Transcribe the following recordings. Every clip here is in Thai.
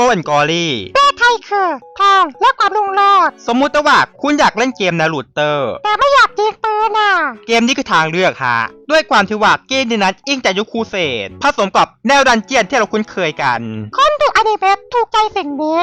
Gold and Glory ประเทศไทยคือทองและความรุ่งโรจน์สมมุติว่าคุณอยากเล่นเกมนารูเตอร์แต่ไม่อยากยิงปืนน่ะ เกมนี้คือทางเลือกฮะ ด้วยความที่ว่าเกมนี้นั้นอิงจากยุคครูเสดผสมกับแนวดันเจียนที่เราคุ้นเคยกัน คนดูอนิเมะถูกใจสิ่งนี้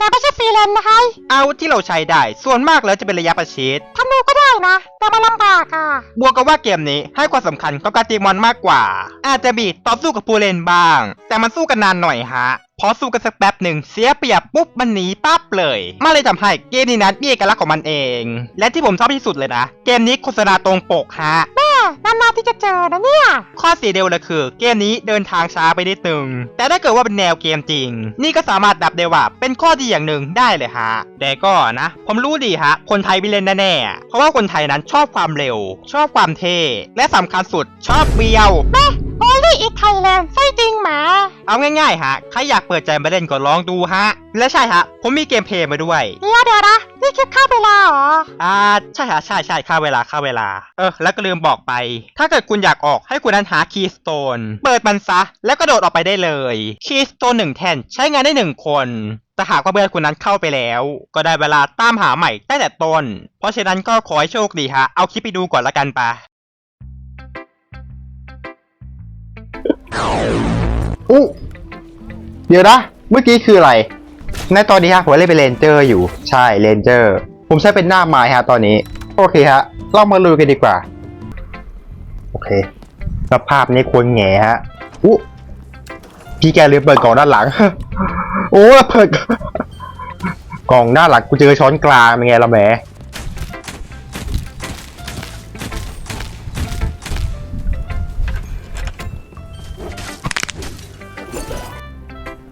แต่ไม่ใช่ฟรีแลนซ์นะคะเอาที่เราใช้ได้ ส่วนมากแล้วจะเป็นระยะประชิดธนูก็ได้นะ แต่มันลำบากอะ บวกกับว่าเกมนี้ให้ความสำคัญกับการตีมอนมากกว่า อาจจะมีต่อสู้กับผู้เล่นบ้าง แต่มันสู้กันนานหน่อยฮะพอสู้กันสักแป๊บหนึ่งเสียเปรียบปุ๊บมันหนีปั๊บเลยมันเลยทำให้เกมนี้นั้นมีเอกลักษณ์ของมันเอง และที่ผมชอบที่สุดเลยนะ เกมนี้โฆษณาตรงปกฮะแม่ นานๆที่จะเจอนะเนี่ย ข้อเสียเดียวเลยคือ เกมนี้เดินทางช้าไปนิดนึง แต่ถ้าเกิดว่าเป็นแนวเกมจริง นี่ก็สามารถดับได้ว่าเป็นข้อดีอย่างหนึ่งได้เลยฮะ แต่ก็นะ ผมรู้ดีฮะ คนไทยไม่เล่นแน่ๆ เพราะว่าคนไทยนั้นชอบความเร็ว ชอบความเท่ และสำคัญสุดชอบเบียวแม่โอลี่อีกไทยแลนด์ใช่จริงหมา เอาง่ายๆฮะ ใครอยากเปิดใจมาเล่นก็ลองดูฮะ และใช่ฮะ ผมมีเกมเพลย์มาด้วย เดี๋ยวเดี๋ยวนะ นี่คิดค่าเวลาเหรอ อ่าใช่ฮะใช่ใช่ค่าเวลาค่าเวลา เออ แล้วก็ลืมบอกไป ถ้าเกิดคุณอยากออกให้คุณนั้นหาคีย์สโตนเปิดมันซะ แล้วก็โดดออกไปได้เลยคีย์สโตนหนึ่งแท่นใช้งานได้หนึ่งคนแต่หากว่าเพื่อนคุณนั้นเข้าไปแล้ว ก็ได้เวลาตามหาใหม่ตั้งแต่ต้น เพราะฉะนั้นก็ขอให้โชคดีฮะ เอาคลิปไปดูก่อนละกันปะอู้เดี๋ยวนะ เมื่อกี้คืออะไร ในตอนนี้ฮะผมเล่นเป็นเรนเจอร์อยู่ใช่เรนเจอร์ ผมใช้เป็นหน้าไม้ฮะตอนนี้ โอเคฮะเรามาลุยกันดีกว่า โอเคสภาพนี้ควรแง่ฮะอู้พี่แกลืมเปิดกล่องด้านหลัง โอ้เปิดกล่องด้านหลังกูเจอช้อนกลางเป็นไงละแหม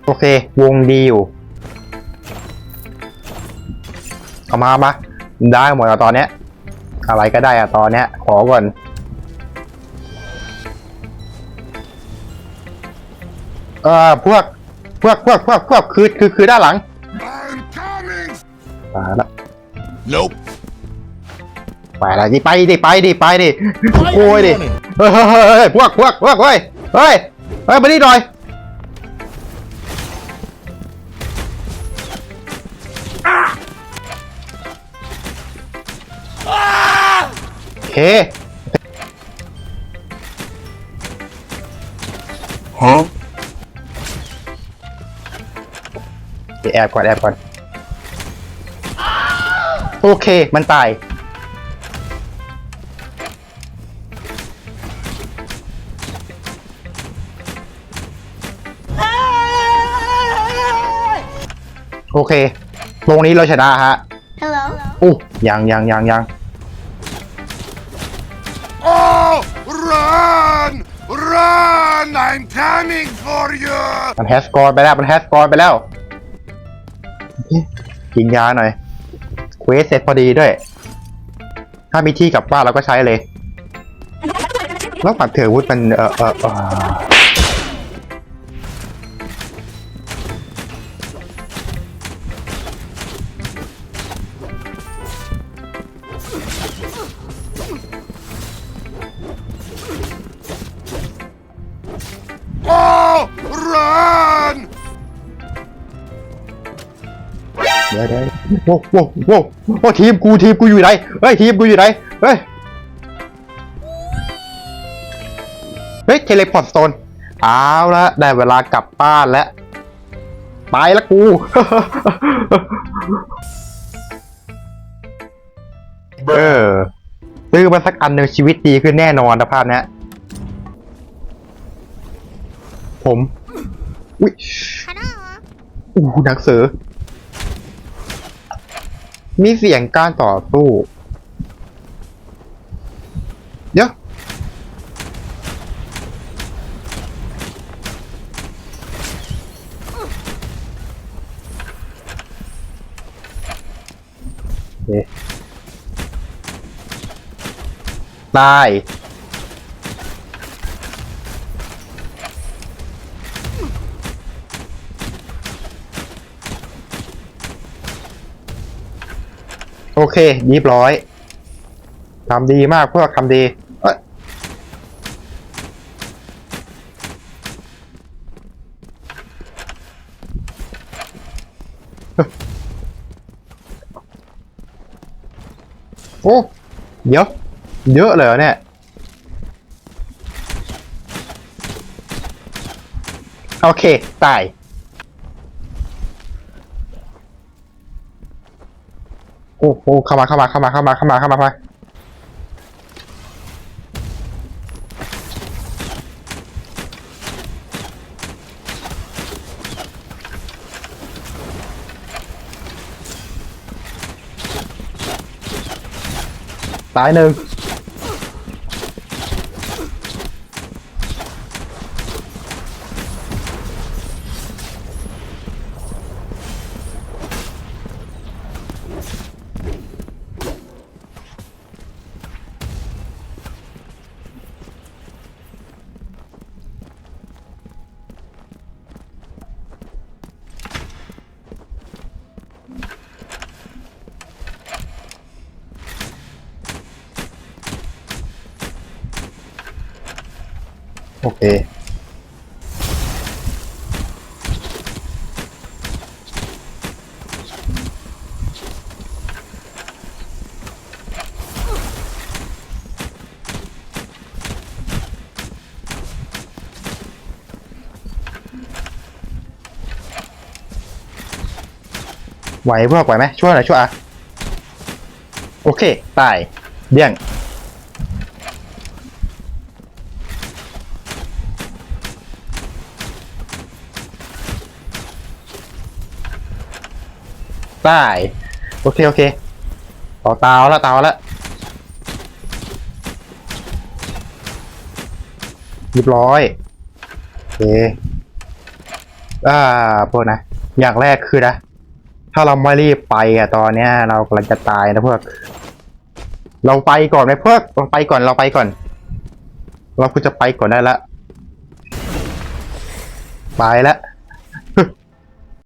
โอเค วงดีอยู่ เอามามาได้หมดแล้วตอนเนี้ย อะไรก็ได้อะตอนเนี้ย ขอก่อน เอ่อพวก พวกพวกพวกพวกคือคือคือด้านหลัง I'm coming! ไปละ Nope. ไปละดิไปดิไปดิไปดิโอ้ยดิเฮ้ยเฮ้ยเฮ้ยเฮ้ยพวกพวกพวกเฮ้ยเฮ้ยเฮ้ยมานี่หน่อย เค Huh? เดี๋ยวแอบก่อนแอบก่อน โอเค มันตาย โอเค ตรงนี้เราชนะฮะ Hello อู้ยังยังยังยัง Run! I'm coming for you! มันแฮสกอร์ไปแล้ว มันแฮสกอร์ไปแล้วโอเคกินยาหน่อย เควสเสร็จพอดีด้วย ถ้ามีที่กลับบ้านเราก็ใช้เลย แล้วปัดเถื่อวุฒมันเออเออเออ ดี๋ยวเดี๋ยวโว้โว้โว้โว้ทีมกูทีมกูอยู่ไหนเฮ้ยทีมกูอยู่ไหนเฮ้ยเฮ้ยเทเลพอร์ตโซนเอาละได้เวลากลับบ้านแล้วไปละกูเออซื้อมาสักอันหนึ่งชีวิตดีขึ้นแน่นอนนะภาพนี้ผม อุ้ยอู้หูหนักเสือ มีเสียงการต่อสู้ เดี๋ยวโอเคตาย โอเคเรียบร้อยทำดีมากพวกทำดีโอ้เยอะเยอะเลยเนี่ยโอเค ตาย โอ้โหเข้ามาเข้ามาเข้ามาเข้ามาเข้ามาเข้ามาไปตายหนึ่ง โอเค ไหวพวกไหวไหมช่วยหน่อยช่วยอะ โอเค ตายเดี่ยง ได้ โอเค โอเคต่อตาวแล้วตาวแล้วเรียบร้อยโอเคอ่าพวกนะ อย่างแรกคือนะ ถ้าเราไม่รีบไปอะตอนเนี้ย เรากำลังจะตายนะพวก เราไปก่อนไหมพวกเราไปก่อนเราไปก่อน เราควรจะไปก่อนได้ละไปแล้ว